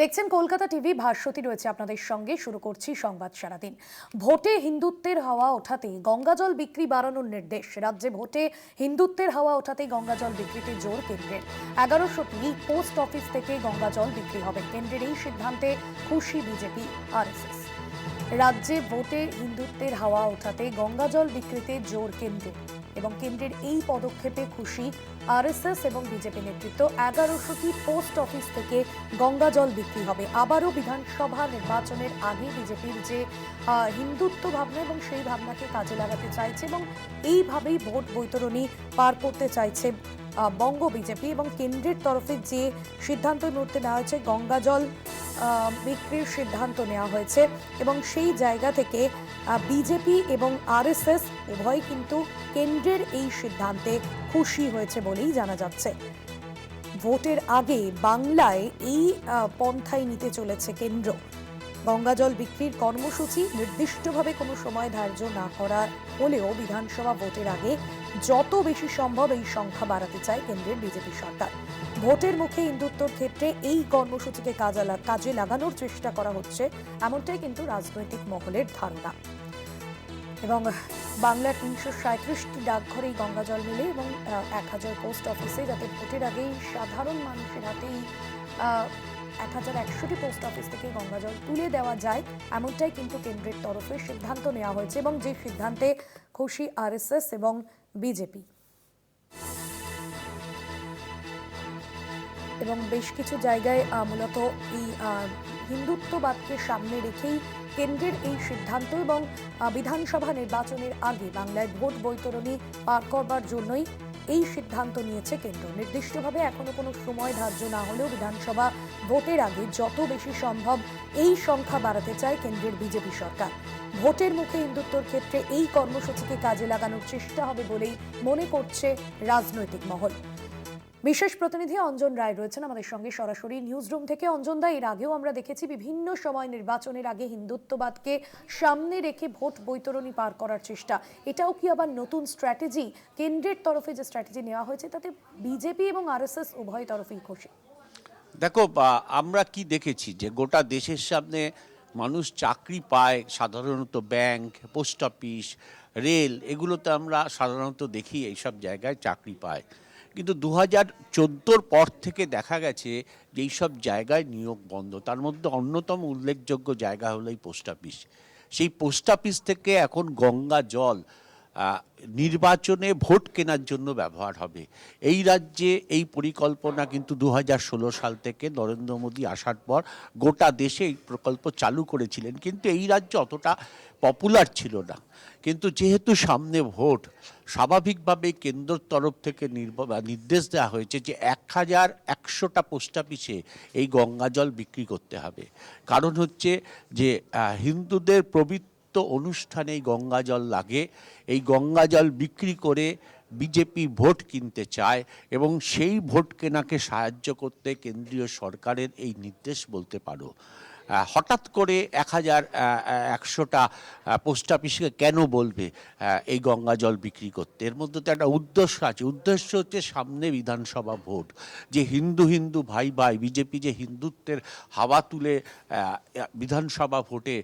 দেখছেন কলকাতা টিভি, ভাস্বতী রয়েছে আপনাদের সঙ্গে। শুরু করছি সংবাদ সারাদিন। ভোটে হিন্দুত্বের হাওয়া ওঠাতে গঙ্গাজল বিক্রি বাড়ানোর নির্দেশ। রাজ্যে ভোটে হিন্দুত্বের হাওয়া ওঠাতে গঙ্গাজল বিক্রিতে জোর কেন্দ্রের। এগারোশোটি পোস্ট অফিস থেকে গঙ্গাজল বিক্রি হবে। কেন্দ্রের এই সিদ্ধান্তে খুশি বিজেপি, আরএসএস। রাজ্যে ভোটে হিন্দুত্বের হাওয়া ওঠাতে গঙ্গাজল বিক্রিতে জোর কেন্দ্রের এবং কেন্দ্রের এই পদক্ষেপে খুশি আরএসএস এবং বিজেপি নেতৃত্ব। এগারোশোটি পোস্ট অফিস থেকে গঙ্গাজল বিক্রি হবে। আবারও বিধানসভা নির্বাচনের আগে বিজেপির যে হিন্দুত্ব ভাবনা এবং সেই ভাবনাকে কাজে লাগাতে চাইছে এবং এইভাবেই ভোট বৈতরণী পার করতে চাইছে বঙ্গ বিজেপি। এবং কেন্দ্রের তরফে যে সিদ্ধান্ত মুহূর্তে নেওয়া হয়েছে গঙ্গাজল আহ, বিক্রির সিদ্ধান্ত নেওয়া হয়েছে এবং সেই জায়গা থেকে বিজেপি এবং আরএসএস উভয় কিন্তু কেন্দ্রের এই সিদ্ধান্তে খুশি হয়েছে বলেই জানা যাচ্ছে। ভোটের আগে বাংলায় এই পন্থাই নিতে চলেছে কেন্দ্র। গঙ্গাজল বিক্রির কর্মসূচি নির্দিষ্টভাবে কোনো সময় ধার্য না করা হলেও বিধানসভা ভোটের আগে যত বেশি সম্ভব এই সংখ্যা বাড়াতে চায় কেন্দ্রের বিজেপি সরকার। ভোটের মুখে হিন্দুত্বর ক্ষেত্রে এই কর্মসূচিকে কাজে কাজে লাগানোর চেষ্টা করা হচ্ছে, এমনটাই কিন্তু রাজনৈতিক মহলের ধারণা। এবং বাংলার তিনশো সাঁত্রিশটি ডাকঘরে এই গঙ্গাজল মিলে এবং এক হাজার পোস্ট অফিসে যাতে ভোটের আগেই সাধারণ মানুষের হাতেই এক হাজার একশোটি পোস্ট অফিস থেকে গঙ্গাজল তুলে দেওয়া যায়। এমনটাই কিন্তু কেন্দ্রের তরফে সিদ্ধান্ত নেওয়া হয়েছে এবং যে সিদ্ধান্তে খুশি আরএসএস এবং বিজেপি। এবং বেশ কিছু জায়গায় মূলত এই হিন্দুত্ববাদকে সামনে রেখেই কেন্দ্রের এই সিদ্ধান্ত এবং বিধানসভা নির্বাচনের আগে বাংলায় ভোট বৈতরণী পার করবার জন্যই এই সিদ্ধান্ত নিয়েছে কেন্দ্র। নির্দিষ্টভাবে এখনও কোনো সময় ধার্য না হলেও বিধানসভা ভোটের আগে যত বেশি সম্ভব এই সংখ্যা বাড়াতে চায় কেন্দ্রের বিজেপি সরকার। ভোটের মুখে হিন্দুত্বর ক্ষেত্রে এই কর্মসূচিকে কাজে লাগানোর চেষ্টা হবে বলেই মনে করছে রাজনৈতিক মহল। বিশেষ প্রতিনিধি অঞ্জন রায় রয়েছেন আমাদের সঙ্গে সরাসরি। নিউজ রুম থেকে অঞ্জন দা, এর আগেও আমরা দেখেছি বিভিন্ন সময় নির্বাচনের আগে হিন্দুত্ববাদকে সামনে রেখে ভোট বৈতরণী পার করার চেষ্টা। এটাও কি আবার নতুন স্ট্র্যাটেজি কেন্দ্রের তরফে যে স্ট্র্যাটেজি নেওয়া হয়েছে, তাতে বিজেপি এবং আরএসএস উভয় তরফেই খুশি। দেখো আমরা কি দেখেছি যে গোটা দেশের সামনে মানুষ চাকরি পায়, সাধারণত ব্যাংক, পোস্ট অফিস, রেল এগুলোতে আমরা সাধারণত দেখি, এইসব জায়গায় চাকরি পায়। কিন্তু দু হাজার চোদ্দোর পর থেকে দেখা গেছে যে সব জায়গায় নিয়োগ বন্ধ। তার মধ্যে অন্যতম উল্লেখযোগ্য জায়গা হলো এই পোস্ট অফিস। সেই পোস্ট অফিস থেকে এখন গঙ্গা জল নির্বাচনে ভোট কেনার জন্য ব্যবহার হবে। এই রাজ্যে এই পরিকল্পনা কিন্তু দু সাল থেকে নরেন্দ্র মোদী আসার পর গোটা দেশে এই প্রকল্প চালু করেছিলেন। কিন্তু এই রাজ্য অতটা পপুলার ছিল না। কিন্তু যেহেতু সামনে ভোট, স্বাভাবিকভাবে কেন্দ্রের তরফ থেকে নির্দেশ দেওয়া হয়েছে যে এক হাজার একশোটা পোস্ট অফিসে এই গঙ্গা জল বিক্রি করতে হবে। কারণ হচ্ছে যে হিন্দুদের পবিত্র অনুষ্ঠানে অনুষ্ঠানেই গঙ্গা জল লাগে। এই গঙ্গা জল বিক্রি করে বিজেপি ভোট কিনতে চায় এবং সেই ভোট কেনাকে সাহায্য করতে কেন্দ্রীয় সরকারের এই নির্দেশ বলতে পারো। হঠাৎ করে এক হাজার একশোটা পোস্ট অফিসকে কেন বলবে এই গঙ্গা জল বিক্রি করতে? এর মধ্যে তো একটা উদ্দেশ্য আছে। উদ্দেশ্য হচ্ছে সামনে বিধানসভা ভোট। যে হিন্দু হিন্দু ভাই ভাই, বিজেপি যে হিন্দুত্বের হাওয়া তুলে বিধানসভা ভোটে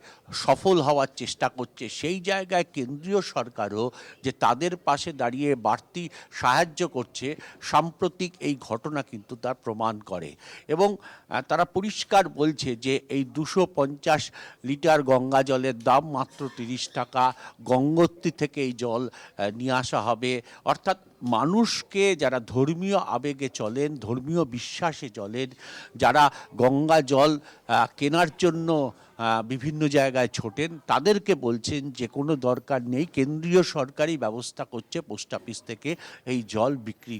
সফল হওয়ার চেষ্টা করছে, সেই জায়গায় কেন্দ্রীয় সরকারও যে তাদের পাশে দাঁড়িয়ে বাড়তি সাহায্য করছে, সাম্প্রতিক এই ঘটনা কিন্তু তার প্রমাণ করে। এবং তারা পরিষ্কার বলছে যে এই দুশো পঞ্চাশ লিটার গঙ্গা জলের দাম মাত্র তিরিশ টাকা। গঙ্গোত্রী থেকে এই জল নিয়ে আসা হবে। অর্থাৎ মানুষকে যারা ধর্মীয় আবেগে চলেন, ধর্মীয় বিশ্বাসে চলেন, যারা গঙ্গা জল কেনার জন্য বিভিন্ন জায়গায় ছোটেন, তাদেরকে বলছেন যে কোনো দরকার নেই, কেন্দ্রীয় সরকারি ব্যবস্থা করছে, পোস্ট অফিস থেকে এই জল বিক্রি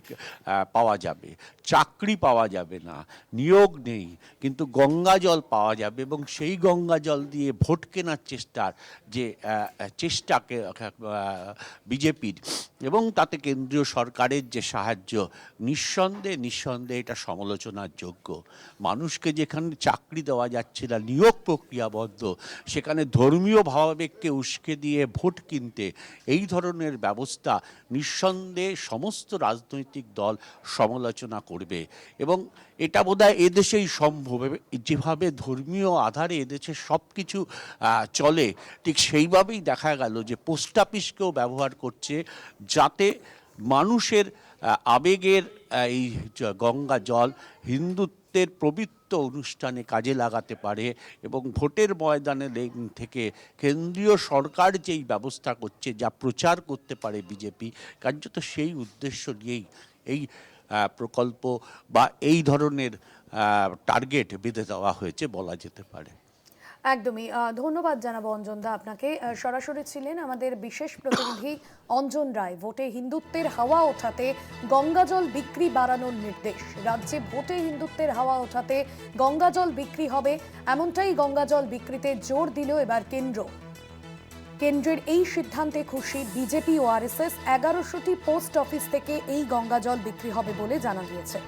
পাওয়া যাবে। চাকরি পাওয়া যাবে না, নিয়োগ নেই, কিন্তু গঙ্গা জল পাওয়া যাবে এবং সেই গঙ্গা জল দিয়ে ভোট কেনার চেষ্টার যে চেষ্টাকে বিজেপির এবং তাতে কেন্দ্রীয় সরকারের যে সাহায্য, নিঃসন্দেহে নিঃসন্দেহে এটা সমালোচনার যোগ্য মানুষকে যেখানে চাকরি দেওয়া যাচ্ছে না, নিয়োগ প্রক্রিয়াবদ্ধ সেখানে ধর্মীয় ভাবাবেগকে উস্কে দিয়ে ভোট কিনতে, এই ধরনের ব্যবস্থা নিঃসন্দেহে সমস্ত রাজনৈতিক দল সমালোচনা করবে। এবং এটা বোধহয় এদেশেই সম্ভব। যেভাবে ধর্মীয় আধারে এদেশে সব কিছু চলে, ঠিক সেইভাবেই দেখা গেল যে পোস্ট অফিসকেও ব্যবহার করছে যাতে মানুষের আবেগের এই গঙ্গা জল হিন্দুত্বের পবিত্র অনুষ্ঠানে কাজে লাগাতে পারে এবং ভোটের ময়দানে থেকে কেন্দ্রীয় সরকার যেই ব্যবস্থা করছে যা প্রচার করতে পারে বিজেপি, কার্যত সেই উদ্দেশ্য নিয়েই এই প্রকল্প বা এই ধরনের টার্গেট বেঁধে দেওয়া হয়েছে বলা যেতে পারে। একদমই। ধন্যবাদ জানাব অঞ্জনদা আপনাকে। সরাসরি ছিলেন আমাদের বিশেষ প্রতিনিধি অঞ্জন রায়। ভোটে হিন্দুত্বের হাওয়া ওঠাতে গঙ্গাজল বিক্রি বাড়ানোর নির্দেশ। রাজ্যে ভোটে হিন্দুত্বের হাওয়া ওঠাতে গঙ্গাজল বিক্রি হবে। এমনটাই গঙ্গাজল বিক্রিতে জোর দিল এবার কেন্দ্র। কেন্দ্রের এই সিদ্ধান্তে খুশি বিজেপি ও আরএসএস। এগারোশোটি পোস্ট অফিস থেকে এই গঙ্গাজল বিক্রি হবে বলে জানা গিয়েছে।